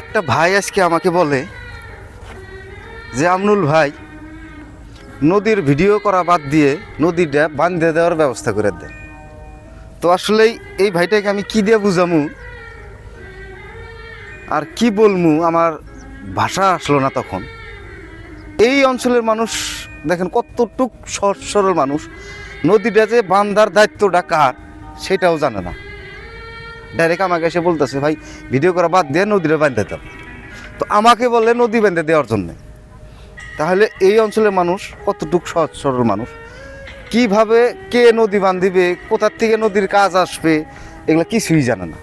একটা ভাই আজকে আমাকে বলে যে, আমনুল ভাই, নদীর ভিডিও করা বাদ দিয়ে নদীটা বান্ধে দেওয়ার ব্যবস্থা করে দেন। তো আসলেই এই ভাইটাকে আমি কি দিয়ে বুঝামু? আর কি বলমু? আমার ভাষা আসলো না তখন। এই অঞ্চলের মানুষ, দেখেন কতটুক সরল মানুষ, নদীটা যে বান্ধার দায়িত্বটা কার, সেটাও জানে না। ডাইরেক্ট আমাকে এসে বলতেছে, ভাই ভিডিও করা বাদ দিয়ে নদীটা বাঁধতে দাও। তো আমাকে বললে নদী বেঁধে দেওয়ার জন্য। তাহলে এই অঞ্চলের মানুষ কতটুক সহজ সরল মানুষ? কীভাবে কে নদী বান্ধিবে কোথার থেকে নদীর কাজ আসবে, এগুলো কিছুই জানে না।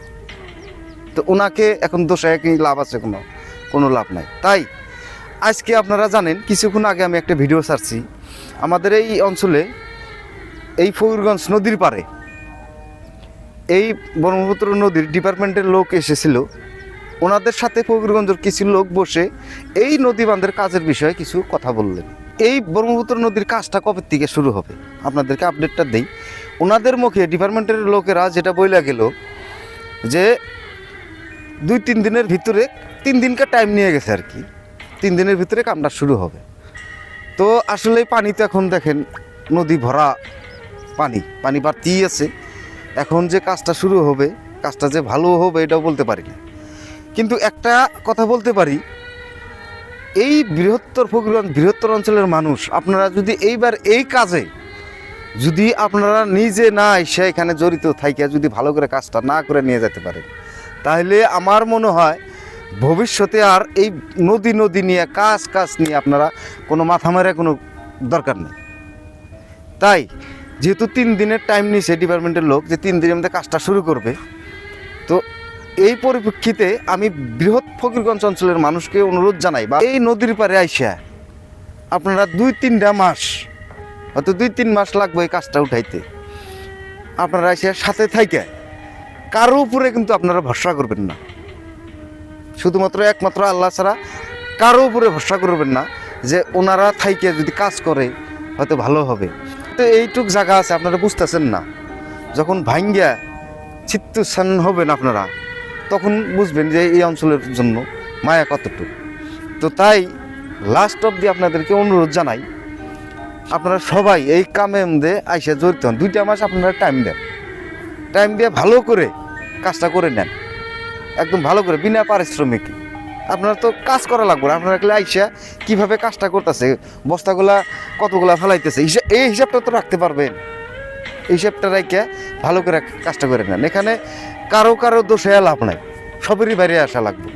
তো ওনাকে এখন দোষায় কি লাভ আছে কোনো কোনো লাভ নাই। তাই আজকে আপনারা জানেন, কিছুক্ষণ আগে আমি একটা ভিডিও ছাড়ছি। আমাদের এই অঞ্চলে এই ফকিরগঞ্জ নদীর পাড়ে এই ব্রহ্মপুত্র নদীর ডিপার্টমেন্টের লোক এসেছিল। ওনাদের সাথে ফকিরগঞ্জের কিছু লোক বসে এই নদী বাঁধের কাজের বিষয়ে কিছু কথা বললেন। এই ব্রহ্মপুত্র নদীর কাজটা কবে থেকে শুরু হবে? আপনাদেরকে আপডেটটা দেই। ওনাদের মুখে ডিপার্টমেন্টের লোকেরা যেটা বইলা গেল যে দুই তিন দিনের ভিতরে তিন দিনকার টাইম নিয়ে গেছে আর কি। তিন দিনের ভিতরে কামটা শুরু হবে। তো আসলে পানি তো এখন দেখেন নদী ভরা পানি পানি বাড়তিই আছে। এখন যে কাজটা শুরু হবে, কাজটা যে ভালো হবে এটাও বলতে পারি না। কিন্তু একটা কথা বলতে পারি, এই বৃহত্তর ফকিরগঞ্জ বৃহত্তর অঞ্চলের মানুষ, আপনারা যদি এইবার এই কাজে, যদি আপনারা নিজে না এসে এখানে জড়িত থাইকে, যদি ভালো করে কাজটা না করে নিয়ে যেতে পারেন, তাহলে আমার মনে হয় ভবিষ্যতে আর এই নদী নদী নিয়ে, কাজ কাজ নিয়ে আপনারা কোনো মাথা মারে কোনো দরকার নেই। তাই যেহেতু তিন দিনের টাইম নিয়েছে ডিপার্টমেন্টের লোক, যে তিন দিনের মধ্যে কাজটা শুরু করবে। তো এই পরিপ্রেক্ষিতে আমি বৃহৎ ফকিরগঞ্জ অঞ্চলের মানুষকে অনুরোধ জানাই, বা এই নদীর পারে আইসা আপনারা দুই তিনটা মাস, হয়তো দুই তিন মাস লাগবে এই কাজটা উঠাইতে। আপনারা এসে সাথে থাইকে, কারও উপরে কিন্তু আপনারা ভরসা করবেন না। শুধুমাত্র একমাত্র আল্লাহ ছাড়া কারও উপরে ভরসা করবেন না, যে ওনারা থাইকে যদি কাজ করে, হয়তো ভালো হবে। তো এইটুক জায়গা আছে, আপনারা বুঝতেছেন না। যখন ভাঙ্গিয়া চিত্তস্থান হবেন আপনারা, তখন বুঝবেন যে এই অঞ্চলের জন্য মায়া কতটুকু। তো তাই লাস্ট অব দিয়ে আপনাদেরকে অনুরোধ জানাই, আপনারা সবাই এই কামে মধ্যে আইসা জড়িত হন। দুইটা মাস আপনারা টাইম দেন। টাইম দিয়ে ভালো করে কাজটা করে নেন। একদম ভালো করে, বিনা পারিশ্রমিক। আপনার তো কাজ করা লাগবে না। আপনার খালি আইসা কীভাবে কাজটা করতেছে, বস্তাগুলা কতগুলা ফেলাইতেছে, এই হিসাবটা তো রাখতে পারবেন। এই হিসাবটা রাখে ভালো করে কাজটা করে নেন। এখানে কারও কারও দোষে লাভ নাই, সবেরই বাইরে আসা লাগবে।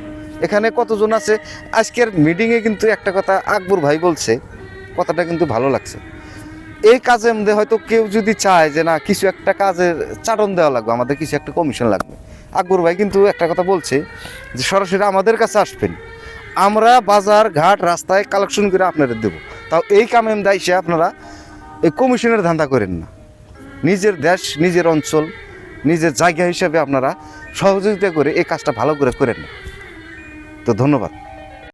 এখানে কতজন আছে? আজকের মিটিংয়ে কিন্তু একটা কথা আকবর ভাই বলছে, কথাটা কিন্তু ভালো লাগছে। এই কাজের মধ্যে হয়তো কেউ যদি চায় যে না, কিছু একটা কাজের চাটন দেওয়া লাগবে, আমাদের কিছু একটা কমিশন লাগবে। আকবর ভাই কিন্তু একটা কথা বলছে যে সরাসরি আমাদের কাছে আসবেন। আমরা বাজার, ঘাট, রাস্তায় কালেকশন করে আপনাদের দেবো। তাও এই কামেম দায়সে আপনারা এই কমিশনের ধান্দা করেন না। নিজের দেশ, নিজের অঞ্চল, নিজের জায়গা হিসাবে আপনারা সহযোগিতা করে এই কাজটা ভালো করে করেন তো ধন্যবাদ।